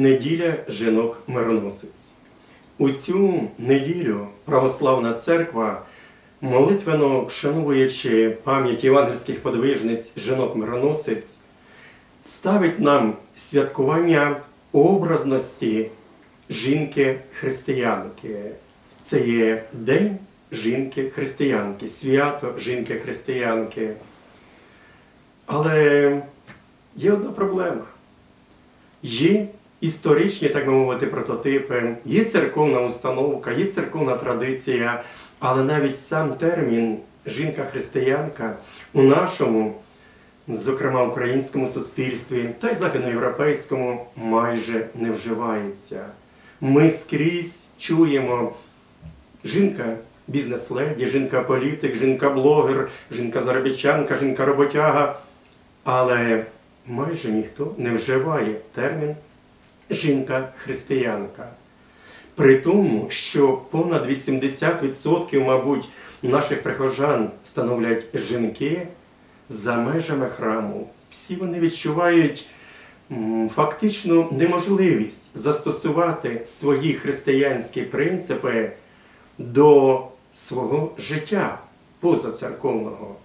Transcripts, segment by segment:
неділя жінок-мироносиць. У цю неділю Православна Церква, молитвенно вшановуючи пам'ять євангельських подвижниць жінок-мироносиць, ставить нам святкування образності жінки-християнки. Це є День жінки-християнки, свято жінки-християнки. Але є одна проблема. Є історичні, так би мовити, прототипи, є церковна установка, є церковна традиція, але навіть сам термін жінка-християнка у нашому, зокрема українському суспільстві та й західноєвропейському, майже не вживається. Ми скрізь чуємо жінка бізнес-леді, жінка-політик, жінка-блогер, жінка-заробітчанка, жінка-роботяга. Але майже ніхто не вживає термін жінка-християнка. При тому, що понад 80%, мабуть, наших прихожан становлять жінки за межами храму. Всі вони відчувають фактично неможливість застосувати свої християнські принципи до свого життя позацерковного.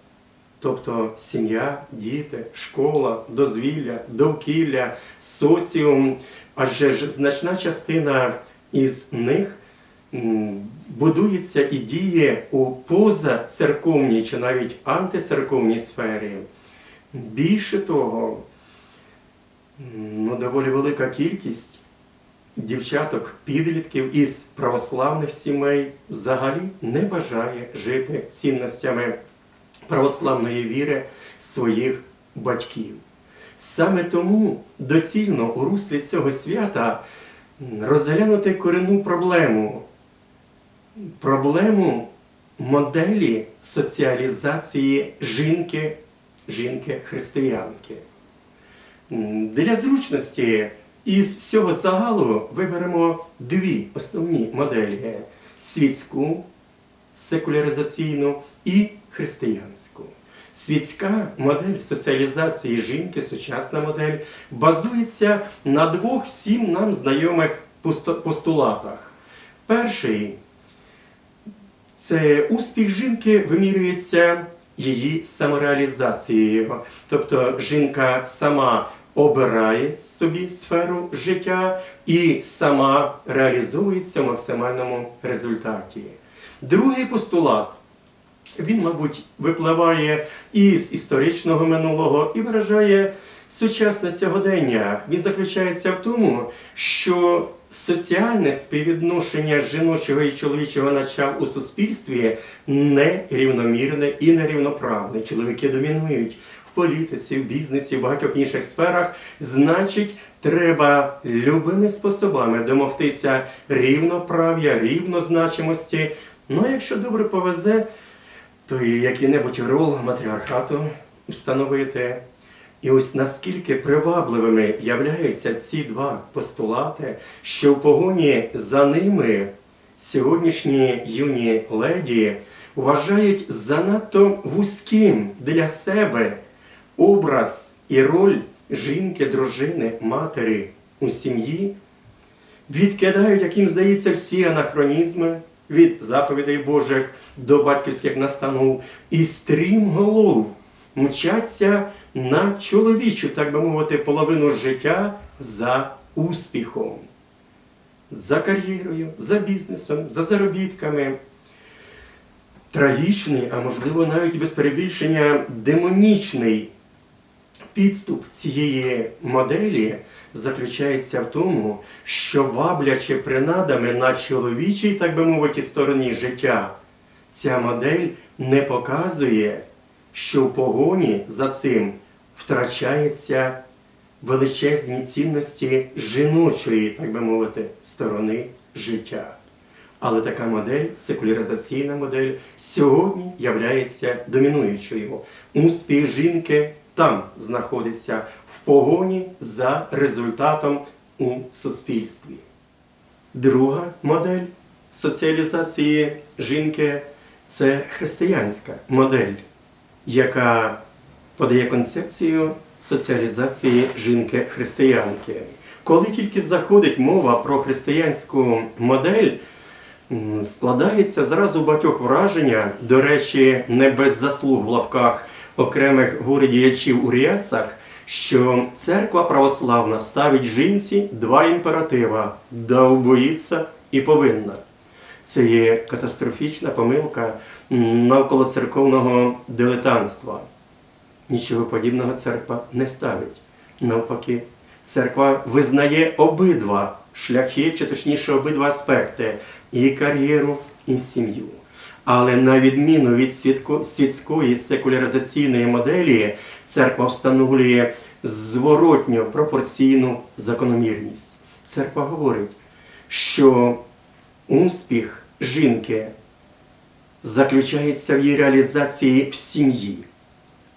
Тобто сім'я, діти, школа, дозвілля, довкілля, соціум, адже ж значна частина із них будується і діє у позацерковній чи навіть антицерковній сфері. Більше того, ну, доволі велика кількість дівчаток, підлітків із православних сімей взагалі не бажає жити цінностями православної віри своїх батьків. Саме тому доцільно у руслі цього свята розглянути корінну проблему, проблему моделі соціалізації жінки, жінки-християнки. Для зручності із всього загалу виберемо дві основні моделі: світську, секуляризаційну і християнську. Світська модель соціалізації жінки, сучасна модель, базується на двох всім нам знайомих постулатах. Перший це успіх жінки вимірюється її самореалізацією. Тобто жінка сама обирає собі сферу життя і сама реалізується в максимальному результаті. Другий постулат він, мабуть, випливає із історичного минулого і виражає сучасне сьогодення. Він заключається в тому, що соціальне співвідношення жіночого і чоловічого начал у суспільстві нерівномірне і нерівноправне. Чоловіки домінують в політиці, в бізнесі, в багатьох інших сферах. Значить, треба любими способами домогтися рівноправ'я, рівнозначимості. Ну, а якщо добре повезе, то і який-небудь рол матріархату встановити. І ось наскільки привабливими являються ці два постулати, що в погоні за ними сьогоднішні юні леді вважають занадто вузьким для себе образ і роль жінки, дружини, матері у сім'ї, відкидають, як здається, всі анахронізми від заповідей Божих до батьківських настанов і стрім голов мчаться на чоловічу, так би мовити, половину життя за успіхом, за кар'єрою, за бізнесом, за заробітками. Трагічний, а можливо навіть без перебільшення демонічний підступ цієї моделі заключається в тому, що ваблячи принадами на чоловічій, так би мовити, стороні життя, ця модель не показує, що в погоні за цим втрачається величезні цінності жіночої, так би мовити, сторони життя. Але така модель, секуляризаційна модель, сьогодні являється домінуючою. Успіх жінки там знаходиться в погоні за результатом у суспільстві. Друга модель соціалізації жінки це християнська модель, яка подає концепцію соціалізації жінки-християнки. Коли тільки заходить мова про християнську модель, складається зразу багатьох враження, до речі, не без заслуг в лапках окремих горе-діячів у рясах, що церква православна ставить жінці два імператива да убоїться і повинна. Це є катастрофічна помилка навколо церковного дилетантства. Нічого подібного церква не ставить. Навпаки, церква визнає обидва шляхи, чи точніше обидва аспекти і кар'єру, і сім'ю. Але на відміну від світської секуляризаційної моделі, церква встановлює зворотню пропорційну закономірність. Церква говорить, що успіх жінки заключається в її реалізації в сім'ї,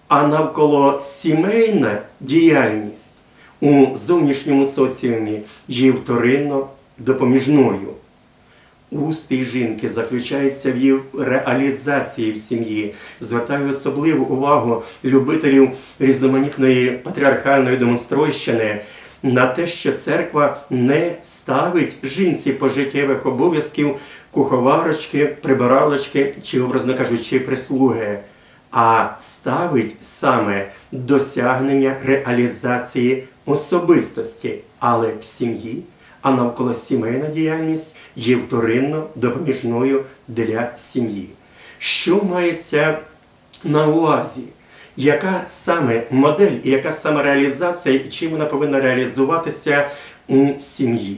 а навколо сімейна діяльність у зовнішньому соціумі є вторинно допоміжною. Успіх жінки заключається в її реалізації в сім'ї. Звертаю особливу увагу любителів різноманітної патріархальної демонстройщини на те, що церква не ставить жінці пожиттєвих обов'язків куховарочки, прибиралочки чи, образно кажучи, прислуги, а ставить саме досягнення реалізації особистості, але в сім'ї а навколо сімейна діяльність є вторинно допоміжною для сім'ї. Що мається на увазі? Яка саме модель і яка саме реалізація, і чим вона повинна реалізуватися у сім'ї?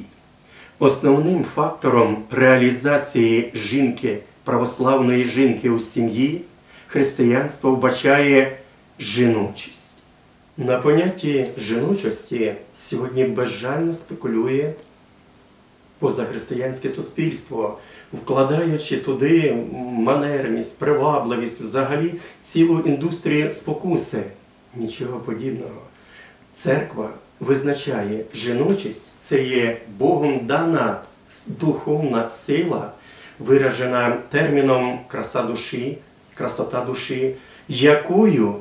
Основним фактором реалізації жінки, православної жінки у сім'ї християнство вбачає жіночість. На понятті жіночості сьогодні безжально спекулює позахристиянське суспільство, вкладаючи туди манерність, привабливість, взагалі цілу індустрію спокуси. Нічого подібного. Церква визначає жіночість це є Богом дана духовна сила, виражена терміном краса душі, красота душі, якою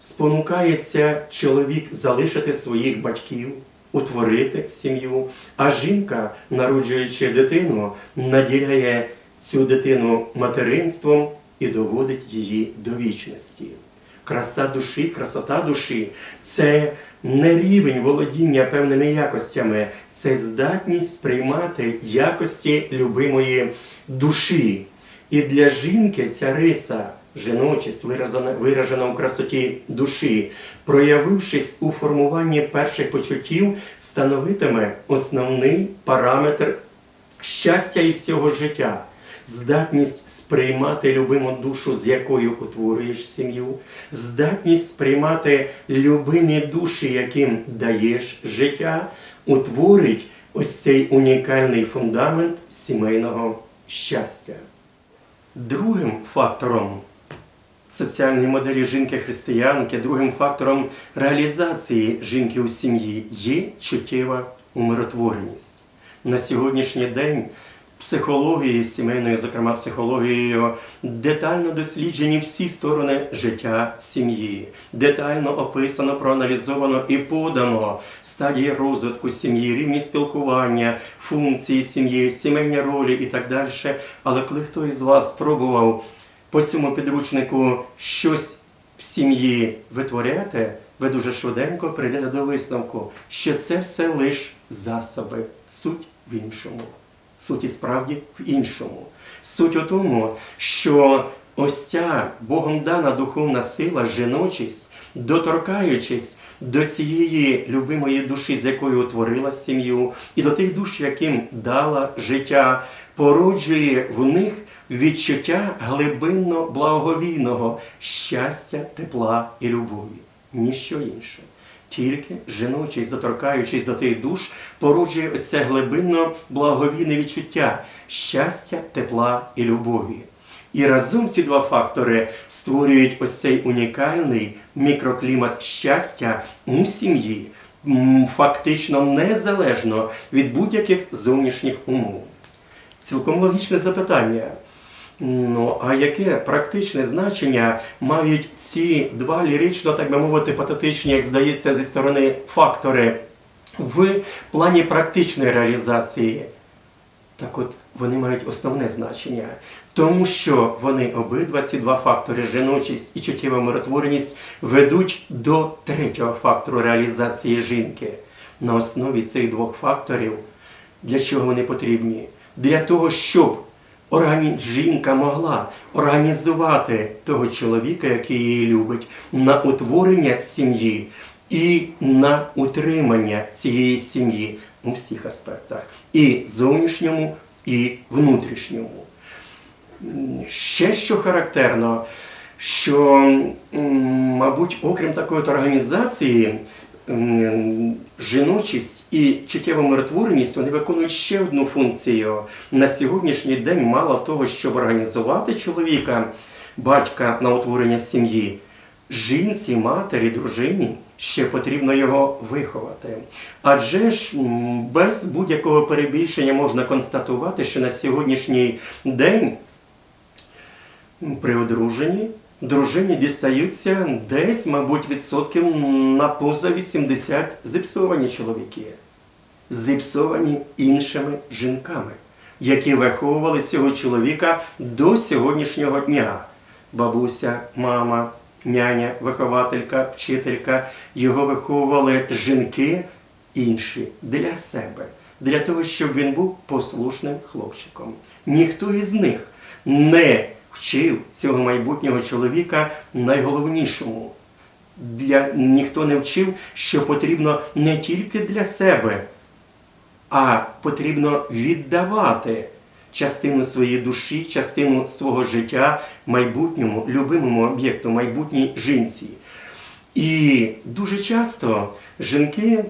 спонукається чоловік залишити своїх батьків, утворити сім'ю, а жінка, народжуючи дитину, наділяє цю дитину материнством і доводить її до вічності. Краса душі, красота душі це не рівень володіння певними якостями, це здатність сприймати якості любимої душі. І для жінки ця риса, жіночість, виражена, виражена у красоті душі, проявившись у формуванні перших почуттів, становитиме основний параметр щастя і всього життя. Здатність сприймати любиму душу, з якою утворюєш сім'ю, здатність сприймати любимі душі, яким даєш життя, утворить ось цей унікальний фундамент сімейного щастя. Другим фактором соціальної моделі жінки-християнки, другим фактором реалізації жінки у сім'ї є чуттєва умиротвореність. На сьогоднішній день психологією сімейною, зокрема психологією, детально досліджені всі сторони життя сім'ї, детально описано, проаналізовано і подано стадії розвитку сім'ї, рівні спілкування, функції сім'ї, сімейні ролі і так далі. Але коли хто із вас спробував по цьому підручнику щось в сім'ї витворяти, ви дуже швиденько прийдете до висновку, що це все лише засоби, суть в іншому. Суть і справді в іншому. Суть у тому, що ось ця Богом дана духовна сила, жіночість, доторкаючись до цієї любимої душі, з якою утворила сім'ю, і до тих душ, яким дала життя, породжує в них відчуття глибинно благовійного щастя, тепла і любові. Ніщо інше. Тільки жіночість, доторкаючись до тих душ, породжує оце глибинно благовійне відчуття щастя, тепла і любові. І разом ці два фактори створюють ось цей унікальний мікроклімат щастя у сім'ї, фактично незалежно від будь-яких зовнішніх умов. Цілком логічне запитання. Ну, а яке практичне значення мають ці два лірично, так би мовити, патетичні, як здається, зі сторони фактори В плані практичної реалізації, так от вони мають основне значення, тому що вони обидва ці два фактори жіночість і чуттєва миротвореність ведуть до третього фактору реалізації жінки. На основі цих двох факторів для чого вони потрібні? Для того, щоб органі... жінка могла організувати того чоловіка, який її любить, на утворення сім'ї і на утримання цієї сім'ї у всіх аспектах, і зовнішньому, і внутрішньому. Ще що характерно, що, мабуть, окрім такої організації, жіночість і чуттєва миротвореність вони виконують ще одну функцію. На сьогоднішній день мало того, щоб організувати чоловіка, батька на утворення сім'ї, жінці, матері, дружині ще потрібно його виховати. Адже ж без будь-якого перебільшення можна констатувати, що на сьогоднішній день при одруженні дружині дістаються десь, мабуть, відсотків на поза 80 зіпсовані чоловіки, зіпсовані іншими жінками, які виховували цього чоловіка до сьогоднішнього дня. Бабуся, мама, няня, вихователька, вчителька його виховували жінки інші для себе, для того, щоб він був послушним хлопчиком. Ніхто із них не вчив цього майбутнього чоловіка найголовнішому. Для, ніхто не вчив, що потрібно не тільки для себе, а потрібно віддавати частину своєї душі, частину свого життя майбутньому, любимому об'єкту, майбутній жінці. І дуже часто жінки,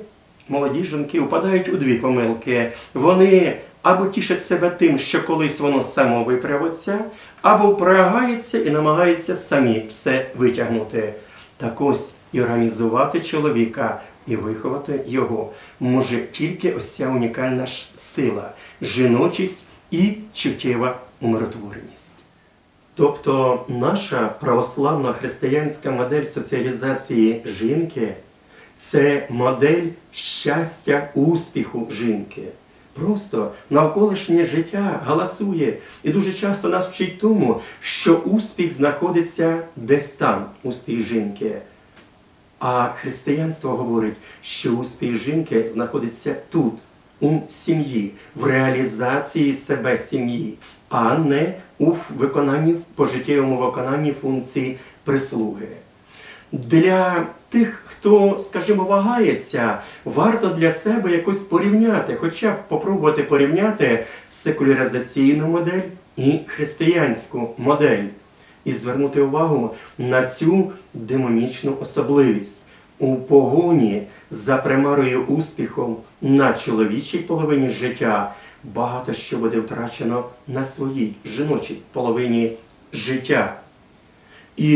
молоді жінки, впадають у дві помилки. Вони або тішать себе тим, що колись воно само виправиться, або впрягаються і намагаються самі все витягнути. Так ось і організувати чоловіка і виховати його може тільки ось ця унікальна сила, жіночість і чуттєва умиротвореність. Тобто наша православна християнська модель соціалізації жінки це модель щастя, успіху жінки. Просто навколишнє життя галасує і дуже часто нас вчить тому, що успіх знаходиться десь там, успіх жінки. А християнство говорить, що успіх жінки знаходиться тут, у сім'ї, в реалізації себе сім'ї, а не у виконанні, пожиттєвому виконанні функції прислуги. Для тих, хто, скажімо, вагається, варто для себе якось порівняти, хоча б попробувати порівняти секуляризаційну модель і християнську модель, і звернути увагу на цю демонічну особливість. У погоні за примарою успіхом на чоловічій половині життя багато що буде втрачено на своїй жіночій половині життя. І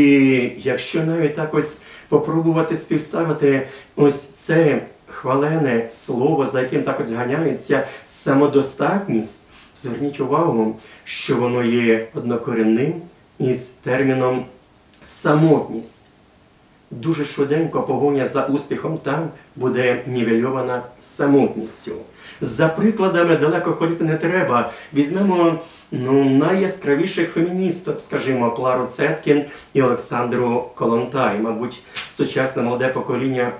якщо навіть так ось попробувати співставити ось це хвалене слово, за яким так от ганяється самодостатність, зверніть увагу, що воно є однокоренним із терміном самотність. Дуже швиденько погоня за успіхом там буде нівельована самотністю. За прикладами далеко ходити не треба. Візьмемо ну, найяскравіших феміністок, скажімо, Клару Цеткін і Олександру Колонтай. Мабуть, сучасне молоде покоління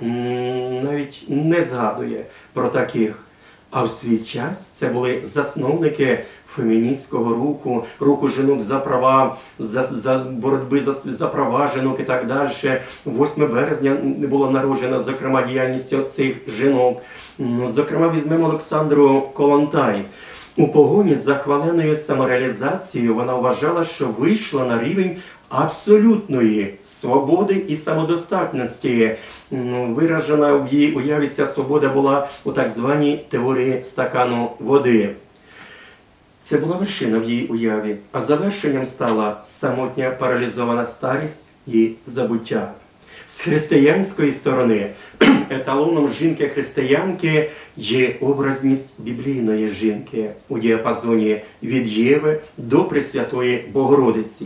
навіть не згадує про таких. А в свій час це були засновники феміністського руху, руху жінок за права, за, за боротьби за, за права жінок і так далі. 8 березня було народжено, зокрема, діяльністю цих жінок. Ну, Зокрема, візьмемо Олександру Колонтай. У погоні за хваленою самореалізацією вона вважала, що вийшла на рівень абсолютної свободи і самодостатності. Виражена в її уяві ця свобода була у так званій теорії стакану води. Це була вершина в її уяві, а завершенням стала самотня паралізована старість і забуття. З християнської сторони еталоном жінки-християнки є образність біблійної жінки у діапазоні від Єви до Пресвятої Богородиці.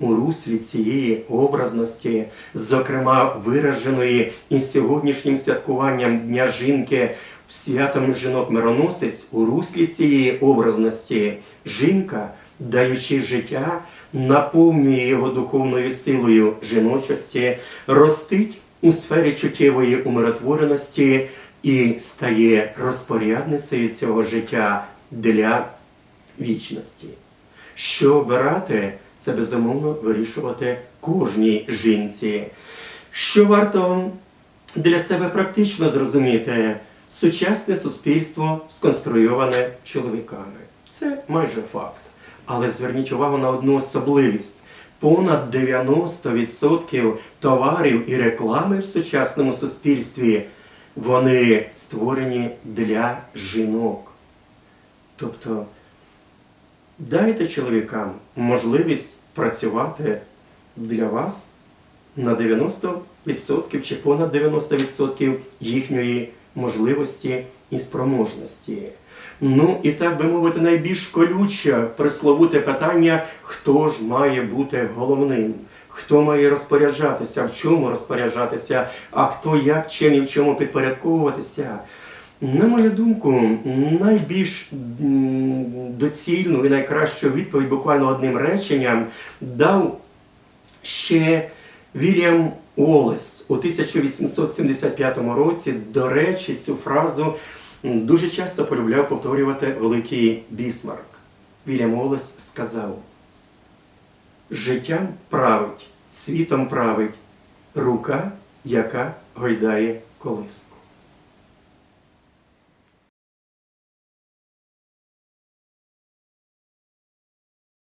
у руслі цієї образності, зокрема вираженої і сьогоднішнім святкуванням Дня жінки, святом жінок-мироносець, у руслі цієї образності жінка, даючи життя, наповнює його духовною силою жіночості, ростить у сфері чуттєвої умиротвореності і стає розпорядницею цього життя для вічності. Що обирати, це безумовно вирішувати кожній жінці. Що варто для себе практично зрозуміти, сучасне суспільство сконструйоване чоловіками. Це майже факт. Але зверніть увагу на одну особливість. Понад 90% товарів і реклами в сучасному суспільстві вони створені для жінок. Тобто дайте чоловікам можливість працювати для вас на 90% чи понад 90% їхньої можливості і спроможності. Ну і так би мовити, найбільш колюче присловуте питання, хто ж має бути головним, хто має розпоряджатися, в чому розпоряджатися, а хто як чим і в чому підпорядковуватися. На мою думку, найбільш доцільну і найкращу відповідь буквально одним реченням дав ще Вільям Уоллес у 1875 році. До речі, цю фразу дуже часто полюбляв повторювати великий Бісмарк. Вільям Олес сказав: Життям править, світом править рука, яка гойдає колиску.